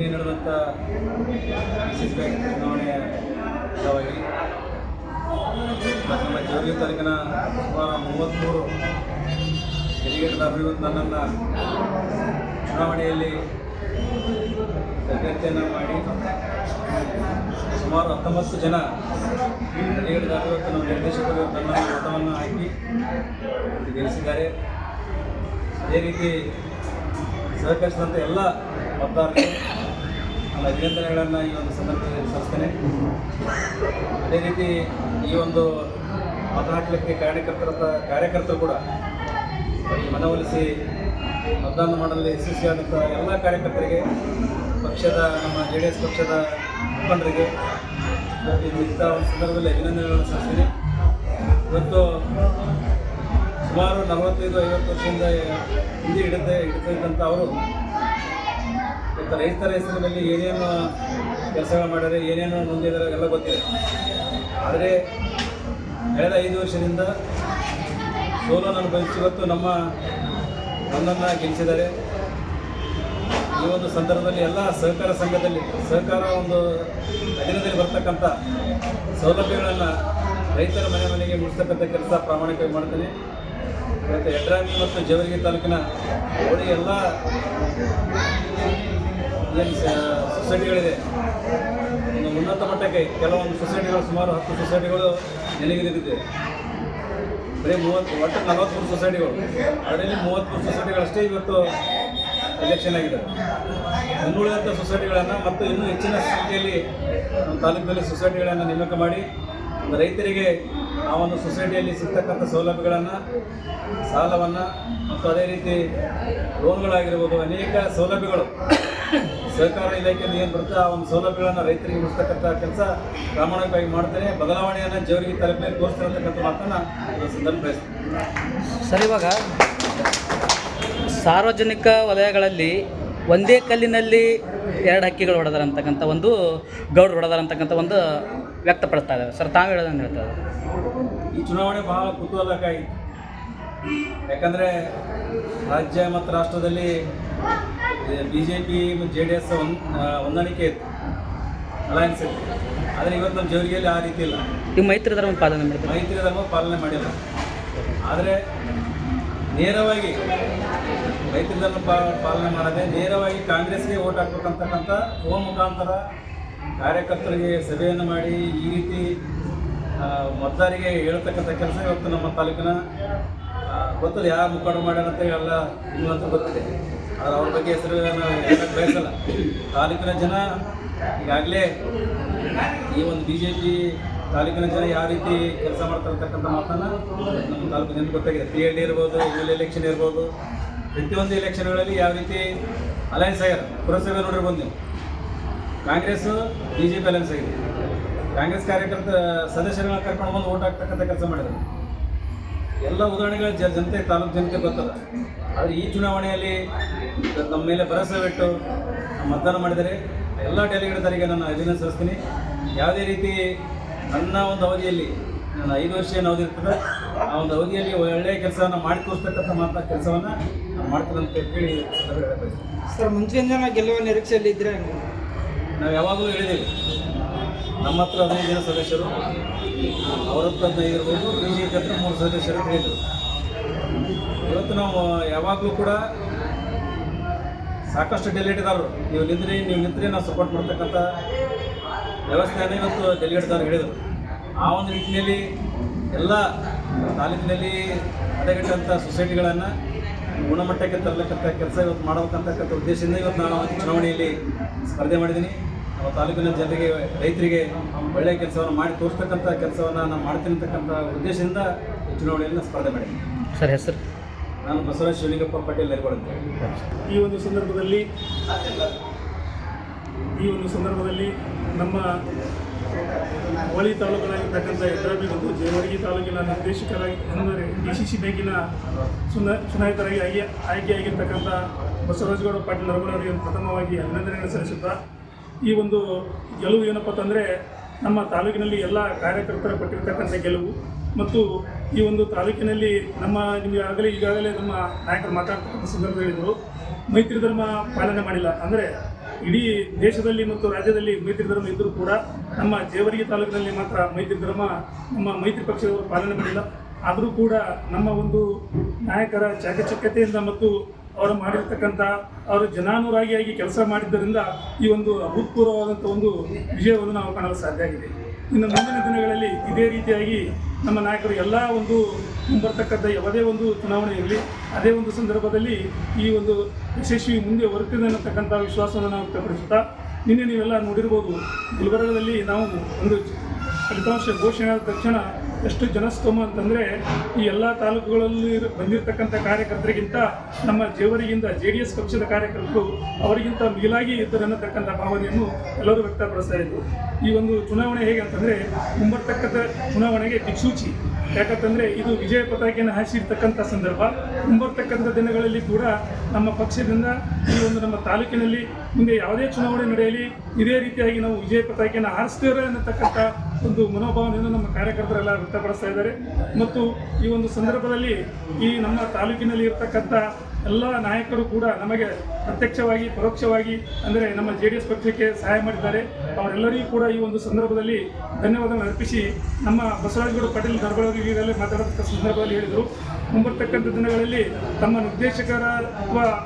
ನಿನ್ನೆ ನಡೆದಂಥ DCC bank ಚುನಾವಣೆಯ ಅಂಗವಾಗಿ ನಮ್ಮ ಜೋಗಿ ತಾಲೂಕಿನ ಸುಮಾರು ಮೂವತ್ತ್ಮೂರು ಡೆಲಿಗೇಟ್ದಾರರು ನನ್ನನ್ನು ಚುನಾವಣೆಯಲ್ಲಿ ಅಭ್ಯರ್ಥಿಯನ್ನು ಮಾಡಿ ಸುಮಾರು ಹತ್ತೊಂಬತ್ತು ಜನ ಡೆಲಿಗೇಟ್ದಾರರು ಅಭಿವೃದ್ಧಿ ನಮ್ಮ ನಿರ್ದೇಶಕರು ತನ್ನ ಮತವನ್ನು ಹಾಕಿ ಗೆಲ್ಲಿಸಿದ್ದಾರೆ. ಅದೇ ರೀತಿ ಸಹಕರಿಸಿದಂಥ ಎಲ್ಲ ಮತದಾರರಿಗೆ ನನ್ನ ಅಭಿನಂದನೆಗಳನ್ನು ಈ ಒಂದು ಸಂದರ್ಭದಲ್ಲಿ ಸಲ್ಲಿಸ್ತೇನೆ. ಅದೇ ರೀತಿ ಈ ಒಂದು ಮತ ಹಾಕಲಿಕ್ಕೆ ಕಾರ್ಯಕರ್ತರ ಕಾರ್ಯಕರ್ತರು ಕೂಡ ಮನವೊಲಿಸಿ ಮತದಾನ ಮಾಡಲು ಯಶಸ್ವಿಯಾದಂಥ ಎಲ್ಲ ಕಾರ್ಯಕರ್ತರಿಗೆ, ಪಕ್ಷದ, ನಮ್ಮ ಜೆ ಡಿ ಎಸ್ ಪಕ್ಷದ ಮುಖಂಡರಿಗೆ ಇಂಥ ಒಂದು ಸಂದರ್ಭದಲ್ಲಿ ಅಭಿನಂದನೆಗಳನ್ನು ಸಲ್ಲಿಸ್ತೀನಿ. ಇವತ್ತು ಸುಮಾರು ನಲವತ್ತೈದು ಐವತ್ತು ವರ್ಷದಿಂದ ಹಿಂದೆ ಹಿಡಿದೇ ಹಿಡಿದಿದ್ದಂಥ ಅವರು ಇವತ್ತು ರೈತರ ಹೆಸರಿನಲ್ಲಿ ಏನೇನು ಕೆಲಸಗಳು ಮಾಡಿದರೆ ಏನೇನು ಮುಂದಿದ್ದಾರೆ ಎಲ್ಲ ಗೊತ್ತಿದೆ. ಆದರೆ ಕಳೆದ ಐದು ವರ್ಷದಿಂದ ಸೋಲನ್ನು ಅನುಭವಿಸಿ ಇವತ್ತು ನಮ್ಮ ನನ್ನನ್ನು ಗೆಲ್ಲಿಸಿದ್ದಾರೆ. ಈ ಒಂದು ಸಂದರ್ಭದಲ್ಲಿ ಎಲ್ಲ ಸಹಕಾರ ಸಂಘದಲ್ಲಿ, ಸಹಕಾರ ಒಂದು ಅಧೀನದಲ್ಲಿ ಬರ್ತಕ್ಕಂಥ ಸೌಲಭ್ಯಗಳನ್ನು ರೈತರ ಮನೆ ಮನೆಗೆ ಮುಟ್ಟಿಸ್ತಕ್ಕಂಥ ಕೆಲಸ ಪ್ರಾಮಾಣಿಕವಾಗಿ ಮಾಡ್ತೀನಿ. ಮತ್ತು ಯಡ್ರಾಮಿ ಮತ್ತು ಜವರಿಗೆ ತಾಲೂಕಿನ ಓಡಿ ಎಲ್ಲ ಏನು ಸೊಸೈಟಿಗಳಿದೆ. ಒಂದು ಉನ್ನತ ಮಟ್ಟಕ್ಕೆ ಕೆಲವೊಂದು ಸೊಸೈಟಿಗಳು, ಸುಮಾರು ಹತ್ತು ಸೊಸೈಟಿಗಳು ನೆಲೆಗಿರಿದಿದೆ ಬರೀ ಮೂವತ್ತು, ಒಟ್ಟು ನಲವತ್ತ್ಮೂರು ಸೊಸೈಟಿಗಳು. ಅದರಲ್ಲಿ ಮೂವತ್ತ್ಮೂರು ಸೊಸೈಟಿಗಳಷ್ಟೇ ಇವತ್ತು ಎಲೆಕ್ಷನ್ ಆಗಿದೆ ಇನ್ನುಳಿದಂಥ ಸೊಸೈಟಿಗಳನ್ನು ಮತ್ತು ಇನ್ನೂ ಹೆಚ್ಚಿನ ಸಂಖ್ಯೆಯಲ್ಲಿ ನಮ್ಮ ತಾಲೂಕಿನಲ್ಲಿ ಸೊಸೈಟಿಗಳನ್ನು ನೇಮಕ ಮಾಡಿ ರೈತರಿಗೆ ಆ ಒಂದು ಸೊಸೈಟಿಯಲ್ಲಿ ಸಿಗ್ತಕ್ಕಂಥ ಸೌಲಭ್ಯಗಳನ್ನು, ಸಾಲವನ್ನು ಮತ್ತು ಅದೇ ರೀತಿ ಲೋನ್ಗಳಾಗಿರ್ಬೋದು, ಅನೇಕ ಸೌಲಭ್ಯಗಳು. ಸಹಕಾರ ಇಲಾಖೆಯಲ್ಲಿ ಏನು ಬರುತ್ತೆ ಆ ಒಂದು ಸೌಲಭ್ಯಗಳನ್ನು ರೈತರಿಗೆ ಮುಗಿಸ್ತಕ್ಕಂಥ ಕೆಲಸ ಪ್ರಾಮಾಣಿಕವಾಗಿ ಮಾಡ್ತೇನೆ ಬದಲಾವಣೆಯನ್ನು ಜವರಿಗೆ ತಾಲೂಕಿನಲ್ಲಿ ತೋರಿಸ್ತಿರತಕ್ಕಂಥ ಮಾತನ್ನು ಸಂದರ್ಭ ಸರ್, ಇವಾಗ ಸಾರ್ವಜನಿಕ ವಲಯಗಳಲ್ಲಿ ಒಂದೇ ಕಲ್ಲಿನಲ್ಲಿ ಎರಡು ಹಕ್ಕಿಗಳು ಹೊಡೆದಾರಂತಕ್ಕಂಥ ಒಂದು ಗೌಡ್ರು ಹೊಡೆದಾರಂತಕ್ಕಂಥ ಒಂದು ವ್ಯಕ್ತಪಡಿಸ್ತಾ ಇದ್ದಾರೆ. ಸರ್, ತಾವು ಹೇಳೋದಂಗೆ ಹೇಳ್ತಾರೆ ಈ ಚುನಾವಣೆ ಬಹಳ ಕುತೂಹಲಕಾರಿ. ಯಾಕಂದರೆ ರಾಜ್ಯ ಮತ್ತು ರಾಷ್ಟ್ರದಲ್ಲಿ B J P J D S ಹೊಂದಾಣಿಕೆ ಇತ್ತು. ಅಲಯನ್ಸ್ ಇತ್ತು. ಆದರೆ ಇವತ್ತು ನಮ್ಮ ಜವರಿಗೆಯಲ್ಲಿ ಆ ರೀತಿ ಇಲ್ಲ. ಈ ಮೈತ್ರಿ ಧರ್ಮ ಪಾಲನೆ ಮಾಡಿ ಮೈತ್ರಿ ಧರ್ಮ ಪಾಲನೆ ಮಾಡಿಲ್ಲ. ಆದರೆ ನೇರವಾಗಿ ಮೈತ್ರಿ ಧರ್ಮ ಪಾ- ಪಾಲನೆ ಮಾಡದೆ ನೇರವಾಗಿ ಕಾಂಗ್ರೆಸ್ಗೆ ಓಟ್ ಹಾಕ್ಬೇಕಂತಕ್ಕಂಥ ಫೋನ್ ಮುಖಾಂತರ ಕಾರ್ಯಕರ್ತರಿಗೆ ಸಭೆಯನ್ನು ಮಾಡಿ ಈ ರೀತಿ ಆ, ಮತದಾರರಿಗೆ ಹೇಳ್ತಕ್ಕಂಥ ಕೆಲಸ ಇವತ್ತು ನಮ್ಮ ತಾಲೂಕಿನ ಗೊತ್ತದ ಯಾವ ಮುಖಂಡ ಮಾಡ್ಯಾರಂತ ಎಲ್ಲ ಅಂತ ಗೊತ್ತಿದೆ. ಆದರೆ ಅವ್ರ ಬಗ್ಗೆ ಹೆಸರು ನಾನು ಹೇಳಕ್ಕೆ ಬಯಸಲ್ಲ. ತಾಲೂಕಿನ ಜನ ಈಗಾಗಲೇ ಈ ಒಂದು ಬಿ ಜೆ ಪಿ ತಾಲೂಕಿನ ಜನ ಯಾವ ರೀತಿ ಕೆಲಸ ಮಾಡ್ತಾರೆ ಅಂತಕ್ಕಂಥ ಮಾತನ್ನು ನಮ್ಮ ತಾಲೂಕು ಜನ ಗೊತ್ತಾಗಿದೆ. ಪಿ ಎಲ್ ಡಿ ಇರ್ಬೋದು ಎಂ ಎಲ್ ಎಲೆಕ್ಷನ್ ಇರ್ಬೋದು ಪ್ರತಿಯೊಂದು ಎಲೆಕ್ಷನ್ಗಳಲ್ಲಿ ಯಾವ ರೀತಿ ಅಲಯನ್ಸ್ ಆಗ್ಯಾರ ಪುರಸಭೆ ನೋಡಿರ್ಬೋದು ನೀವು. Congress B J P alliance ಆಗಿದೆ. ಕಾಂಗ್ರೆಸ್ ಕಾರ್ಯಕರ್ತ ಸದಸ್ಯರನ್ನ ಕರ್ಕೊಂಡು ಬಂದು ಓಟ್ ಹಾಕ್ತಕ್ಕಂಥ ಕೆಲಸ ಮಾಡಿದ್ರು. ಎಲ್ಲ ಉದಾಹರಣೆಗಳ ಜ ಜನತೆ ತಾಲೂಕು ಜನತೆ ಗೊತ್ತದ. ಆದರೆ ಈ ಚುನಾವಣೆಯಲ್ಲಿ ನಮ್ಮ ಮೇಲೆ ಭರವಸೆ ಬಿಟ್ಟು ಮತದಾನ ಮಾಡಿದರೆ ಎಲ್ಲ ಡೆಲಿಗೇಟ್ದರಿಗೆ ನಾನು ಸಲ್ಲಿಸ್ತೀನಿ. ಯಾವುದೇ ರೀತಿ ನನ್ನ ಒಂದು ಅವಧಿಯಲ್ಲಿ ನನ್ನ ಐದು ವರ್ಷ ಏನು ಅವಧಿ ಇರ್ತದೆ ಆ ಒಂದು ಅವಧಿಯಲ್ಲಿ ಒಳ್ಳೆಯ ಕೆಲಸವನ್ನು ಮಾಡಿ ತೋರಿಸ್ತಕ್ಕಂಥ ಮಾತ ಕೆಲಸವನ್ನು ನಾನು ಮಾಡ್ತೀನಿ ಅಂತ ಹೇಳಿ. ಸರ್ ಮುಂಚೆಯಿಂದ ಜನ ಗೆಲ್ಲುವ ನಿರೀಕ್ಷೆಯಲ್ಲಿ ಇದ್ದರೆ ನಾವು ಯಾವಾಗಲೂ ಹೇಳಿದ್ದೀವಿ ನಮ್ಮ ಹತ್ರ ಹದಿನೈದು ಜನ ಸದಸ್ಯರು, ಅವ್ರ ಹತ್ರ ಹದಿನೈದು ಇರ್ಬೋದು ಬಿ ಜೆ ಪಿ ಹತ್ರ ಮೂರು ಸದಸ್ಯರು ಹೇಳಿದರು ಹೇಳಿದ್ರು ಇವತ್ತು ನಾವು ಯಾವಾಗಲೂ ಕೂಡ ಸಾಕಷ್ಟು ಡೆಲಿಗೇಟ್ದಾರರು ನೀವು ನಿಂತ್ರಿ ನೀವು ನಿಂತ್ರಿ, ನಾವು ಸಪೋರ್ಟ್ ಮಾಡ್ತಕ್ಕಂಥ ವ್ಯವಸ್ಥೆಯನ್ನು ಇವತ್ತು ಡೆಲಿಗೇಟ್ದಾರರು ಹೇಳಿದರು. ಆ ಒಂದು ನಿಟ್ಟಿನಲ್ಲಿ ಎಲ್ಲ ತಾಲೂಕಿನಲ್ಲಿ ಅಡೆಗಟ್ಟಂಥ ಸೊಸೈಟಿಗಳನ್ನು ಗುಣಮಟ್ಟಕ್ಕೆ ತರಲಕ್ಕಂಥ ಕೆಲಸ ಇವತ್ತು ಮಾಡಬೇಕಂತಕ್ಕಂಥ ಉದ್ದೇಶದಿಂದ ಇವತ್ತು ನಾನು ಚುನಾವಣೆಯಲ್ಲಿ ಸ್ಪರ್ಧೆ ಮಾಡಿದ್ದೀನಿ. ನಮ್ಮ ತಾಲೂಕಿನ ಜನರಿಗೆ ರೈತರಿಗೆ ಒಳ್ಳೆಯ ಕೆಲಸವನ್ನು ಮಾಡಿ ತೋರಿಸ್ತಕ್ಕಂಥ ಕೆಲಸವನ್ನು ನಾನು ಮಾಡ್ತೀನಿ ಅಂತಕ್ಕಂಥ ಉದ್ದೇಶದಿಂದ ಈ ಚುನಾವಣೆಯಲ್ಲಿ ಸ್ಪರ್ಧೆ ಮಾಡಿದ್ದೀನಿ ಸರ್ ಹೆಸರು? ನಾನು ಬಸವರಾಜ ಶಿವಲಿಂಗಪ್ಪ ಪಟೇಲ್ ಅಂತ ಈ ಒಂದು ಸಂದರ್ಭದಲ್ಲಿ ಈ ಒಂದು ಸಂದರ್ಭದಲ್ಲಿ ನಮ್ಮ ಹೋಳಿ ತಾಲೂಕಿನಾಗಿರ್ತಕ್ಕಂಥ ಯಡ್ರಾಬಿ ಮತ್ತು ಜೇವರ್ಗಿ ತಾಲೂಕಿನ ನಿರ್ದೇಶಕರಾಗಿ ಅಂದರೆ ಡಿ ಸಿ ಸಿ ಬ್ಯಾಂಕಿನ ಚುನ ಚುನಾಯಿತರಾಗಿ ಆಯ್ಕೆ ಆಯ್ಕೆಯಾಗಿರ್ತಕ್ಕಂಥ ಬಸವರಾಜಗೌಡ ಪಾಟೀಲ್ ನರಬರವರಿಗೆ ಪ್ರಥಮವಾಗಿ ಅಭಿನಂದನೆಗಳನ್ನು ಸಲ್ಲಿಸುತ್ತಾ ಈ ಒಂದು ಗೆಲುವು ಏನಪ್ಪ ಅಂತಂದರೆ ನಮ್ಮ ತಾಲೂಕಿನಲ್ಲಿ ಎಲ್ಲ ಕಾರ್ಯಕರ್ತರ ಪಟ್ಟಿರ್ತಕ್ಕಂಥ ಗೆಲುವು ಮತ್ತು ಈ ಒಂದು ತಾಲೂಕಿನಲ್ಲಿ ನಮ್ಮ ನಿಮಗೆ ಆಗಲೇ ಈಗಾಗಲೇ ನಮ್ಮ ನಾಯಕರು ಮಾತಾಡ್ತಕ್ಕಂಥ ಸಂದರ್ಭ ಹೇಳಿದರು. ಮೈತ್ರಿ ಧರ್ಮ ಪಾಲನೆ ಮಾಡಿಲ್ಲ. ಅಂದರೆ ಇಡೀ ದೇಶದಲ್ಲಿ ಮತ್ತು ರಾಜ್ಯದಲ್ಲಿ ಮೈತ್ರಿ ಧರ್ಮ ಇದ್ದರೂ ಕೂಡ ನಮ್ಮ ಜೇವರ್ಗಿ ತಾಲೂಕಿನಲ್ಲಿ ಮಾತ್ರ ಮೈತ್ರಿ ಧರ್ಮ ನಮ್ಮ ಮೈತ್ರಿ ಪಕ್ಷದವರು ಪಾಲನೆ ಮಾಡಿಲ್ಲ. ಆದರೂ ಕೂಡ ನಮ್ಮ ಒಂದು ನಾಯಕರ ಚಾಕಚಕ್ಯತೆಯಿಂದ ಮತ್ತು ಅವರು ಮಾಡಿರ್ತಕ್ಕಂಥ ಅವರು ಜನಾನುರಾಗಿಯಾಗಿ ಕೆಲಸ ಮಾಡಿದ್ದರಿಂದ ಈ ಒಂದು ಅಭೂತಪೂರ್ವವಾದಂಥ ಒಂದು ವಿಜಯವನ್ನು ನಾವು ಕಾಣಲು ಸಾಧ್ಯ ಆಗಿದೆ. ಇನ್ನು ಮುಂದಿನ ದಿನಗಳಲ್ಲಿ ಇದೇ ರೀತಿಯಾಗಿ ನಮ್ಮ ನಾಯಕರು ಎಲ್ಲ ಒಂದು ಮುಂಬರ್ತಕ್ಕಂಥ ಯಾವುದೇ ಒಂದು ಚುನಾವಣೆ ಇರಲಿ, ಅದೇ ಒಂದು ಸಂದರ್ಭದಲ್ಲಿ ಈ ಒಂದು ಯಶಸ್ವಿ ಮುಂದೆ ಹೊರತಿದೆ ಅನ್ನತಕ್ಕಂಥ ವಿಶ್ವಾಸವನ್ನು ನಾವು ವ್ಯಕ್ತಪಡಿಸುತ್ತಾ, ನಿನ್ನೆ ನೀವೆಲ್ಲ ನೋಡಿರ್ಬೋದು ಗುಲ್ಬರ್ಗದಲ್ಲಿ ನಾವು ಒಂದು ಫಲಿತಾಂಶ ಘೋಷಣೆ ಆದ ತಕ್ಷಣ ಎಷ್ಟು ಜನಸ್ತೋಮ ಅಂತಂದರೆ ಈ ಎಲ್ಲ ತಾಲೂಕುಗಳಲ್ಲಿ ಬಂದಿರತಕ್ಕಂಥ ಕಾರ್ಯಕರ್ತರಿಗಿಂತ ನಮ್ಮ ಜೇವರಿಗಿಂತ ಜೆ ಡಿ ಎಸ್ ಪಕ್ಷದ ಕಾರ್ಯಕರ್ತರು ಅವರಿಗಿಂತ ಮಿಗಿಲಾಗಿ ಇದ್ದರು ಅನ್ನತಕ್ಕಂಥ ಭಾವನೆಯನ್ನು ಎಲ್ಲರೂ ವ್ಯಕ್ತಪಡಿಸ್ತಾ ಇದ್ದರು ಈ ಒಂದು ಚುನಾವಣೆ ಹೇಗೆ ಅಂತಂದರೆ ಮುಂಬರ್ತಕ್ಕಂಥ ಚುನಾವಣೆಗೆ ದಿಕ್ಸೂಚಿ ಯಾಕಂತಂದರೆ ಇದು ವಿಜಯ ಪತಾಕೆಯನ್ನು ಹಾಸಿರ್ತಕ್ಕಂಥ ಸಂದರ್ಭ. ಮುಂಬರ್ತಕ್ಕಂಥ ದಿನಗಳಲ್ಲಿ ಕೂಡ ನಮ್ಮ ಪಕ್ಷದಿಂದ ಈ ಒಂದು ನಮ್ಮ ತಾಲೂಕಿನಲ್ಲಿ ಮುಂದೆ ಯಾವುದೇ ಚುನಾವಣೆ ನಡೆಯಲಿ, ಇದೇ ರೀತಿಯಾಗಿ ನಾವು ವಿಜಯ ಪತಾಕೆಯನ್ನು ಹಾರಿಸ್ತೇವೆ ಅನ್ನತಕ್ಕಂಥ ಒಂದು ಮನೋಭಾವನೆಯನ್ನು ನಮ್ಮ ಕಾರ್ಯಕರ್ತರೆಲ್ಲ ವ್ಯಕ್ತಪಡಿಸ್ತಾ ಇದ್ದಾರೆ. ಮತ್ತು ಈ ಒಂದು ಸಂದರ್ಭದಲ್ಲಿ ಈ ನಮ್ಮ ತಾಲೂಕಿನಲ್ಲಿ ಇರತಕ್ಕಂಥ ಎಲ್ಲ ನಾಯಕರು ಕೂಡ ನಮಗೆ ಪ್ರತ್ಯಕ್ಷವಾಗಿ, ಪರೋಕ್ಷವಾಗಿ ಅಂದರೆ ನಮ್ಮ ಜೆ ಡಿ ಎಸ್ ಪಕ್ಷಕ್ಕೆ ಸಹಾಯ ಮಾಡಿದ್ದಾರೆ. ಅವರೆಲ್ಲರಿಗೂ ಕೂಡ ಈ ಒಂದು ಸಂದರ್ಭದಲ್ಲಿ ಧನ್ಯವಾದಗಳನ್ನು ಅರ್ಪಿಸಿ ನಮ್ಮ ಬಸವರಾಜಗೌಡ ಪಾಟೀಲ್ ದರ್ಬಾರಲ್ಲಿ ಮಾತಾಡತಕ್ಕ ಸಂದರ್ಭದಲ್ಲಿ ಹೇಳಿದರು. ಮುಂಬರ್ತಕ್ಕಂಥ ದಿನಗಳಲ್ಲಿ ತಮ್ಮ ನಿರ್ದೇಶಕರ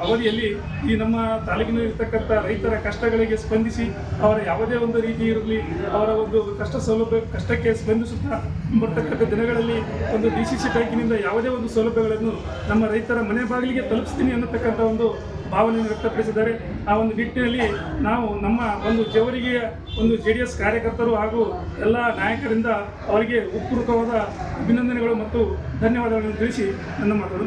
ಅವಧಿಯಲ್ಲಿ ಈ ನಮ್ಮ ತಾಲೂಕಿನಲ್ಲಿರ್ತಕ್ಕಂಥ ರೈತರ ಕಷ್ಟಗಳಿಗೆ ಸ್ಪಂದಿಸಿ ಅವರ ಯಾವುದೇ ಒಂದು ರೀತಿ ಇರಲಿ, ಅವರ ಒಂದು ಕಷ್ಟ ಸೌಲಭ್ಯ, ಕಷ್ಟಕ್ಕೆ ಸ್ಪಂದಿಸುತ್ತಾ ಮುಂಬರ್ತಕ್ಕಂಥ ದಿನಗಳಲ್ಲಿ ಒಂದು ಡಿ ಸಿ ಸಿ ಬ್ಯಾಂಕಿನಿಂದ ಯಾವುದೇ ಒಂದು ಸೌಲಭ್ಯಗಳನ್ನು ನಮ್ಮ ರೈತರ ಮನೆ ಬಾಗಿಲಿಗೆ ತಲುಪಿಸ್ತೀನಿ ಅನ್ನತಕ್ಕಂಥ ಒಂದು ಭಾವನೆಯನ್ನು ವ್ಯಕ್ತಪಡಿಸಿದ್ದಾರೆ. ಆ ಒಂದು ನಿಟ್ಟಿನಲ್ಲಿ ನಾವು ನಮ್ಮ ಒಂದು ಜವರಿಗೆ, ಒಂದು ಜೆ ಕಾರ್ಯಕರ್ತರು ಹಾಗೂ ಎಲ್ಲ ನಾಯಕರಿಂದ ಅವರಿಗೆ ಉತ್ಪೂರ್ವಕವಾದ ಅಭಿನಂದನೆಗಳು ಮತ್ತು ಧನ್ಯವಾದಗಳನ್ನು ತಿಳಿಸಿ ನನ್ನ ಮಾತನ್ನು